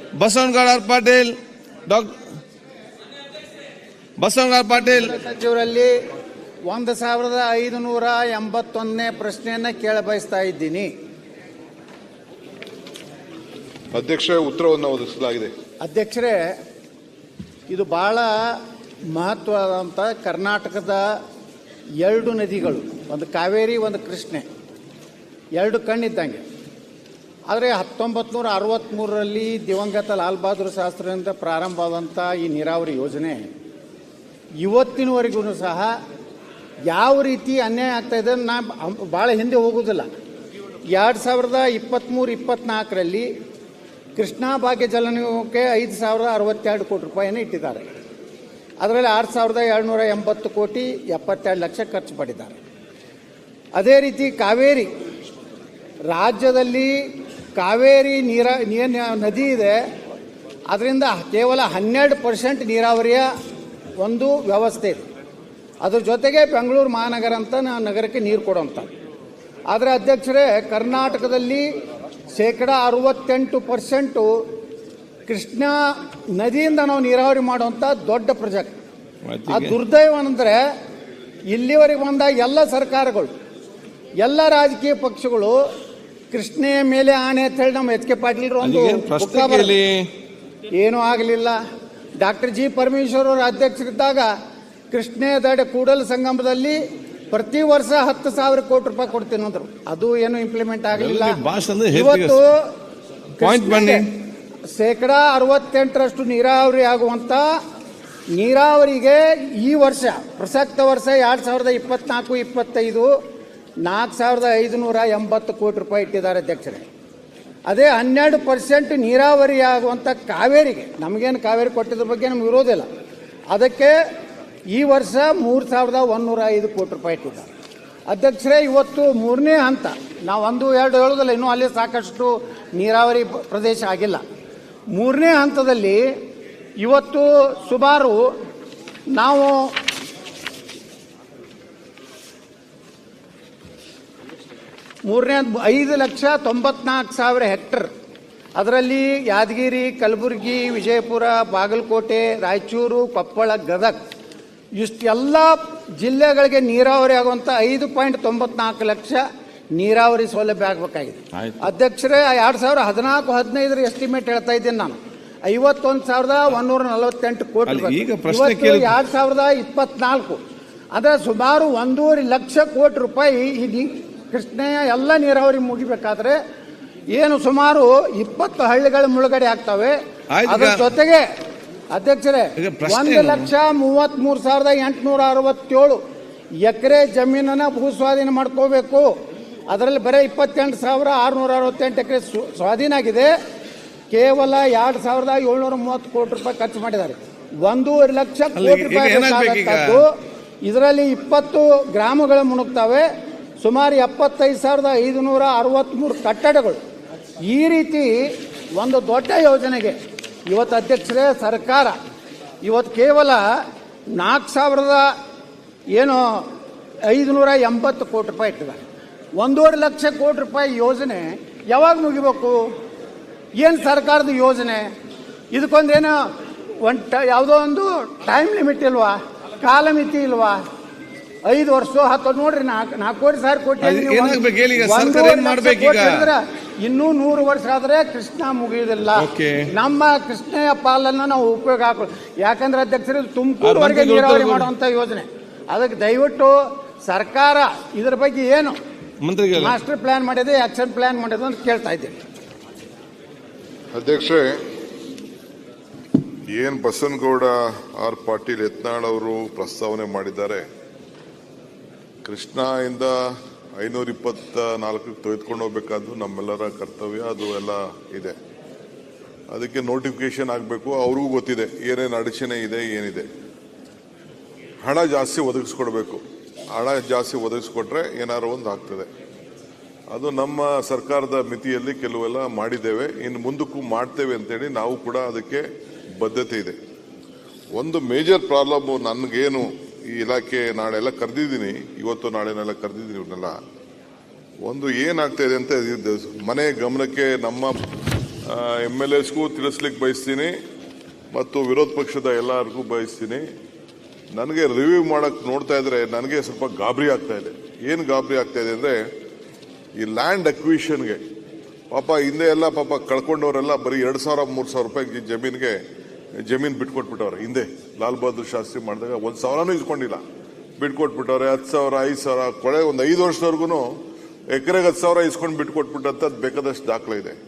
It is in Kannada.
ಬಸವನಗೌಡ ಪಾಟೀಲ್ ಡಾಕ್ ಬಸವನಗೌಡ ಪಾಟೀಲ್. ಸಚಿವರಲ್ಲಿ ಒಂದು ಸಾವಿರದ ಐದುನೂರ ಎಂಬತ್ತೊಂದನೇ ಪ್ರಶ್ನೆಯನ್ನ ಕೇಳ ಬಯಸ್ತಾ ಇದ್ದೀನಿ. ಅಧ್ಯಕ್ಷ ಉತ್ತರವನ್ನು ಒದಗಿಸಲಾಗಿದೆ. ಅಧ್ಯಕ್ಷರೇ ಇದು ಬಹಳ ಮಹತ್ವದಂತ ಕರ್ನಾಟಕದ ಎರಡು ನದಿಗಳು ಒಂದು ಕಾವೇರಿ ಒಂದು ಕೃಷ್ಣೆ. ಎರಡು ಕಣ್ಣಿದ್ದಂಗೆ. ಆದರೆ ಹತ್ತೊಂಬತ್ತು ನೂರ ಅರವತ್ತ್ಮೂರರಲ್ಲಿ ದಿವಂಗತ ಲಾಲ್ ಬಹದ್ದೂರ್ ಶಾಸ್ತ್ರಿಯಿಂದ ಪ್ರಾರಂಭವಾದಂಥ ಈ ನೀರಾವರಿ ಯೋಜನೆ, ಇವತ್ತಿನವರೆಗೂ ಸಹ ಯಾವ ರೀತಿ ಅನ್ಯಾಯ ಆಗ್ತಾ ಇದೆ ನಾ ಭಾಳ ಹಿಂದೆ ಹೋಗೋದಿಲ್ಲ. ಎರಡು ಸಾವಿರದ ಇಪ್ಪತ್ತ್ಮೂರು ಇಪ್ಪತ್ತ್ನಾಲ್ಕರಲ್ಲಿ ಕೃಷ್ಣಾ ಭಾಗ್ಯ ಜಲನಿಗಮಕ್ಕೆ ಐದು ಸಾವಿರದ ಅರವತ್ತೆರಡು ಕೋಟಿ ರೂಪಾಯಿಯನ್ನು ಇಟ್ಟಿದ್ದಾರೆ. ಅದರಲ್ಲಿ ಆರು ಸಾವಿರದ ಏಳ್ನೂರ ಎಂಬತ್ತು ಕೋಟಿ ಎಪ್ಪತ್ತೆರಡು ಲಕ್ಷ ಖರ್ಚು ಪಡಿದ್ದಾರೆ ಅದೇ ರೀತಿ ಕಾವೇರಿ ರಾಜ್ಯದಲ್ಲಿ ಕಾವೇರಿ ನೀರ ನೀರಿನ ನದಿ ಇದೆ ಅದರಿಂದ ಕೇವಲ ಹನ್ನೆರಡು ಪರ್ಸೆಂಟ್ ನೀರಾವರಿಯ ಒಂದು ವ್ಯವಸ್ಥೆ ಇದೆ. ಅದ್ರ ಜೊತೆಗೆ ಬೆಂಗಳೂರು ಮಹಾನಗರ ಅಂತ ನಾ- ನಗರಕ್ಕೆ ನೀರು ಕೊಡುವಂಥ ಆದರೆ ಅಧ್ಯಕ್ಷರೇ ಕರ್ನಾಟಕದಲ್ಲಿ ಶೇಕಡ ಅರವತ್ತೆಂಟು ಪರ್ಸೆಂಟು ಕೃಷ್ಣಾ ನದಿಯಿಂದ ನಾವು ನೀರಾವರಿ ಮಾಡುವಂಥ ದೊಡ್ಡ ಪ್ರಾಜೆಕ್ಟ್. ಆ ದುರ್ದೈವ ಅಂದರೆ ಇಲ್ಲಿವರೆಗೆ ಬಂದ ಎಲ್ಲ ಸರ್ಕಾರಗಳು ಎಲ್ಲ ರಾಜಕೀಯ ಪಕ್ಷಗಳು ಕೃಷ್ಣೆಯ ಮೇಲೆ ಆನೆ ಅಂತ ಹೇಳಿ ನಮ್ಮ ಎಚ್ ಕೆ ಪಾಟೀಲ್ರು ಒಂದು ಪ್ರಶ್ನೆ ಬರೆದ್ರು. ಕೇಳಿ ಏನೂ ಆಗಲಿಲ್ಲ. ಡಾಕ್ಟರ್ ಜಿ ಪರಮೇಶ್ವರ್ ಅವರು ಅಧ್ಯಕ್ಷರಿದ್ದಾಗ ಕೃಷ್ಣೆ ದಡ ಕೂಡಲ ಸಂಗಮದಲ್ಲಿ ಪ್ರತಿ ವರ್ಷ ಹತ್ತು ಸಾವಿರ ಕೋಟಿ ರೂಪಾಯಿ ಕೊಡ್ತೀನಿ ಅಂದ್ರು. ಅದು ಏನು ಇಂಪ್ಲಿಮೆಂಟ್ ಆಗಲಿಲ್ಲ. ಭಾಷೆ ಅಂದ್ರೆ ಇವತ್ತು ಬನ್ನಿ. ಕೃಷ್ಣೆಗೆ ಶೇಕಡ ಅರವತ್ತೆಂಟರಷ್ಟು ನೀರಾವರಿ ಆಗುವಂತ ನೀರಾವರಿಗೆ ಈ ವರ್ಷ ಪ್ರಸಕ್ತ ವರ್ಷ ಎರಡು ಸಾವಿರದ ಇಪ್ಪತ್ನಾಲ್ಕು ಇಪ್ಪತ್ತೈದು ನಾಲ್ಕು ಸಾವಿರದ ಐದುನೂರ ಎಂಬತ್ತು ಕೋಟಿ ರೂಪಾಯಿ ಇಟ್ಟಿದ್ದಾರೆ ಅಧ್ಯಕ್ಷರೇ. ಅದೇ ಹನ್ನೆರಡು ಪರ್ಸೆಂಟ್ ನೀರಾವರಿ ಆಗುವಂಥ ಕಾವೇರಿಗೆ, ನಮಗೇನು ಕಾವೇರಿ ಕೊಟ್ಟಿದ್ರ ಬಗ್ಗೆ ನಮ್ಗೆ ಇರೋದಿಲ್ಲ ಅದಕ್ಕೆ ಈ ವರ್ಷ ಮೂರು ಸಾವಿರದ ಒಂದೂರ ಐದು ಕೋಟಿ ರೂಪಾಯಿ ಇಟ್ಟಿದ್ದಾರೆ. ಅಧ್ಯಕ್ಷರೇ, ಇವತ್ತು ಮೂರನೇ ಹಂತ, ನಾವು ಒಂದು ಎರಡು ಹೇಳೋದಿಲ್ಲ, ಇನ್ನೂ ಅಲ್ಲಿ ಸಾಕಷ್ಟು ನೀರಾವರಿ ಪ್ರದೇಶ ಆಗಿಲ್ಲ. ಮೂರನೇ ಹಂತದಲ್ಲಿ ಇವತ್ತು ಸುಮಾರು ನಾವು ಮೂರನೇ ಐದು ಲಕ್ಷ ತೊಂಬತ್ನಾಲ್ಕು ಸಾವಿರ ಹೆಕ್ಟರ್. ಅದರಲ್ಲಿ ಯಾದಗಿರಿ ಕಲಬುರಗಿ ವಿಜಯಪುರ ಬಾಗಲಕೋಟೆ ರಾಯಚೂರು ಕೊಪ್ಪಳ ಗದಗ ಇಷ್ಟೆಲ್ಲ ಜಿಲ್ಲೆಗಳಿಗೆ ನೀರಾವರಿ ಆಗುವಂಥ ಐದು ಪಾಯಿಂಟ್ ತೊಂಬತ್ನಾಲ್ಕು ಲಕ್ಷ ನೀರಾವರಿ ಸೌಲಭ್ಯ ಆಗಬೇಕಾಗಿದೆ. ಅಧ್ಯಕ್ಷರೇ ಎರಡು ಸಾವಿರ ಹದಿನಾಲ್ಕು ಹದಿನೈದರ ಎಸ್ಟಿಮೇಟ್ ಹೇಳ್ತಾ ಇದ್ದೀನಿ ನಾನು. ಐವತ್ತೊಂದು ಸಾವಿರದ ಒಂದೂರ ನಲವತ್ತೆಂಟು ಕೋಟಿ ಎರಡು ಸಾವಿರದ ಇಪ್ಪತ್ನಾಲ್ಕು. ಅಂದರೆ ಸುಮಾರು ಒಂದೂವರೆ ಲಕ್ಷ ಕೋಟಿ ರೂಪಾಯಿ ಈ ಕೃಷ್ಣೆಯ ಎಲ್ಲ ನೀರಾವರಿ ಮುಗಿಬೇಕಾದ್ರೆ ಏನು ಸುಮಾರು ಇಪ್ಪತ್ತು ಹಳ್ಳಿಗಳ ಮುಳುಗಡೆ ಆಗ್ತವೆ. ಅದರ ಜೊತೆಗೆ ಅಧ್ಯಕ್ಷರೇ ಒಂದು ಲಕ್ಷ ಲಕ್ಷ ಮೂವತ್ತ್ಮೂರು ಸಾವಿರದ ಎಂಟುನೂರ ಅರವತ್ತೇಳು ಎಕರೆ ಜಮೀನನ್ನ ಭೂಸ್ವಾಧೀನ ಮಾಡ್ಕೋಬೇಕು. ಅದರಲ್ಲಿ ಬರೀ ಇಪ್ಪತ್ತೆಂಟು ಸಾವಿರ ಆರುನೂರ ಅರವತ್ತೆಂಟು ಎಕರೆ ಸ್ವಾಧೀನ ಆಗಿದೆ. ಕೇವಲ ಎರಡು ಸಾವಿರದ ಏಳ್ನೂರ ಮೂವತ್ತು ಕೋಟಿ ರೂಪಾಯಿ ಖರ್ಚು ಮಾಡಿದ್ದಾರೆ. ಒಂದೂವರೆ ಲಕ್ಷ ಕೋಟಿ ರೂಪಾಯಿ ಇದರಲ್ಲಿ ಇಪ್ಪತ್ತು ಗ್ರಾಮಗಳು ಮುಣುಗ್ತವೆ. ಸುಮಾರು ಎಪ್ಪತ್ತೈದು ಸಾವಿರದ ಐದುನೂರ ಅರವತ್ತ್ಮೂರು ಕಟ್ಟಡಗಳು. ಈ ರೀತಿ ಒಂದು ದೊಡ್ಡ ಯೋಜನೆಗೆ ಇವತ್ತು ಅಧ್ಯಕ್ಷರೇ ಸರ್ಕಾರ. ಇವತ್ತು ಕೇವಲ ನಾಲ್ಕು ಸಾವಿರದ ಏನು ಐದುನೂರ ಎಂಬತ್ತು ಕೋಟಿ ರೂಪಾಯಿ ಇಟ್ಟಿದ್ದಾರೆ. ಒಂದೂವರೆ ಲಕ್ಷ ಕೋಟಿ ರೂಪಾಯಿ ಯೋಜನೆ ಯಾವಾಗ ಮುಗಿಬೇಕು? ಏನು ಸರ್ಕಾರದ ಯೋಜನೆ? ಇದಕ್ಕೊಂದೇನು ಒಂದು ಯಾವುದೋ ಒಂದು ಟೈಮ್ ಲಿಮಿಟ್ ಇಲ್ವಾ? ಕಾಲಮಿತಿ ಇಲ್ವಾ? ಐದು ವರ್ಷ ಹತ್ತು ನೋಡ್ರಿ ನಾಲ್ಕು ನಾಲ್ಕೂವರೆ ಸಾವಿರ ಕೋಟಿ? ಇನ್ನೂ ನೂರು ವರ್ಷ ಆದ್ರೆ ಕೃಷ್ಣ ಮುಗಿಯುವುದಿಲ್ಲ. ನಮ್ಮ ಕೃಷ್ಣಯ ಪಾಲನ್ನ ನಾವು ಉಪಯೋಗ ಹಾಕೋ ಯಾಕಂದ್ರೆ ಅಧ್ಯಕ್ಷರು ತುಮಕೂರುವರೆಗೆ ನೀರಾವರಿ ಮಾಡುವಂತ ಯೋಜನೆ. ಅದಕ್ಕೆ ದಯವಿಟ್ಟು ಸರ್ಕಾರ ಇದ್ರ ಬಗ್ಗೆ ಏನು ಮಾಸ್ಟರ್ ಪ್ಲಾನ್ ಮಾಡಿದೆ ಆಕ್ಷನ್ ಪ್ಲಾನ್ ಮಾಡಿದೆ ಅಂತ ಕೇಳ್ತಾ ಇದ್ದೀನಿ. ಅಧ್ಯಕ್ಷ ಏನ್ ಬಸನಗೌಡ ಆರ್ ಪಾಟೀಲ್ ಯತ್ನಾಳ್ ಅವರು ಪ್ರಸ್ತಾವನೆ ಮಾಡಿದ್ದಾರೆ? ಕೃಷ್ಣ ಇಂದ ಐನೂರ ಇಪ್ಪತ್ತ ನಾಲ್ಕಕ್ಕೆ ತೆಗೆದುಕೊಂಡು ಹೋಗ್ಬೇಕಾದ್ದು ನಮ್ಮೆಲ್ಲರ ಕರ್ತವ್ಯ, ಅದು ಎಲ್ಲ ಇದೆ. ಅದಕ್ಕೆ ನೋಟಿಫಿಕೇಶನ್ ಆಗಬೇಕು, ಅವ್ರಿಗೂ ಗೊತ್ತಿದೆ, ಏನೇನು ಅಡಚಣೆ ಇದೆ, ಏನಿದೆ. ಹಣ ಜಾಸ್ತಿ ಒದಗಿಸ್ಕೊಡ್ಬೇಕು. ಹಣ ಜಾಸ್ತಿ ಒದಗಿಸ್ಕೊಟ್ರೆ ಏನಾದ್ರು ಒಂದು ಆಗ್ತದೆ. ಅದು ನಮ್ಮ ಸರ್ಕಾರದ ಮಿತಿಯಲ್ಲಿ ಕೆಲವೆಲ್ಲ ಮಾಡಿದ್ದೇವೆ. ಇನ್ನು ಮುಂದಕ್ಕೂ ಮಾಡ್ತೇವೆ ಅಂತೇಳಿ ನಾವು ಕೂಡ ಅದಕ್ಕೆ ಬದ್ಧತೆ ಇದೆ. ಒಂದು ಮೇಜರ್ ಪ್ರಾಬ್ಲಮ್ ನನಗೇನು ಈ ಇಲಾಖೆ ನಾಳೆಲ್ಲ ಕರೆದಿದ್ದೀನಿ, ಇವತ್ತು ನಾಳೆನೆಲ್ಲ ಕರೆದಿದ್ದೀನಿ ಇವ್ರನ್ನೆಲ್ಲ. ಒಂದು ಏನಾಗ್ತಾ ಇದೆ ಅಂತ ಮನೆ ಗಮನಕ್ಕೆ ನಮ್ಮ ಎಂ ಎಲ್ ಎಸ್ಗೂ ತಿಳಿಸ್ಲಿಕ್ಕೆ ಬಯಸ್ತೀನಿ, ಮತ್ತು ವಿರೋಧ ಪಕ್ಷದ ಎಲ್ಲರಿಗೂ ಬಯಸ್ತೀನಿ. ನನಗೆ ರಿವ್ಯೂ ಮಾಡೋಕ್ಕೆ ನೋಡ್ತಾ ಇದ್ರೆ ನನಗೆ ಸ್ವಲ್ಪ ಗಾಬರಿ ಆಗ್ತಾ ಇದೆ. ಏನು ಗಾಬರಿ ಆಗ್ತಾ ಇದೆ ಅಂದರೆ, ಈ ಲ್ಯಾಂಡ್ ಅಕ್ವಿಷನ್ಗೆ ಪಾಪ ಹಿಂದೆ ಎಲ್ಲ ಪಾಪ ಕಳ್ಕೊಂಡವರೆಲ್ಲ ಬರೀ ಎರಡು ಸಾವಿರ, ಮೂರು ಸಾವಿರ ರೂಪಾಯಿ ಜಮೀನಿಗೆ ಜಮೀನು ಬಿಟ್ಕೊಟ್ಬಿಟ್ಟವ್ರೆ. ಹಿಂದೆ ಲಾಲ್ ಬಹದ್ದೂರ್ ಶಾಸ್ತ್ರಿ ಮಾಡಿದಾಗ ಒಂದು ಸಾವಿರನೂ ಇಸ್ಕೊಂಡಿಲ್ಲ. ಬಿಟ್ಕೊಟ್ಬಿಟ್ಟವ್ರೆ, ಹತ್ತು ಸಾವಿರ, ಐದು ಸಾವಿರ, ಕೊಳೆ ಒಂದು ಐದು ವರ್ಷದವರೆಗೂ ಎಕರೆಗೆ ಹತ್ತು ಸಾವಿರ ಇಸ್ಕೊಂಡು ಬಿಟ್ಕೊಟ್ಬಿಟ್ಟಂಥದ್ದು ಬೇಕಾದಷ್ಟು ದಾಖಲೆ ಇದೆ.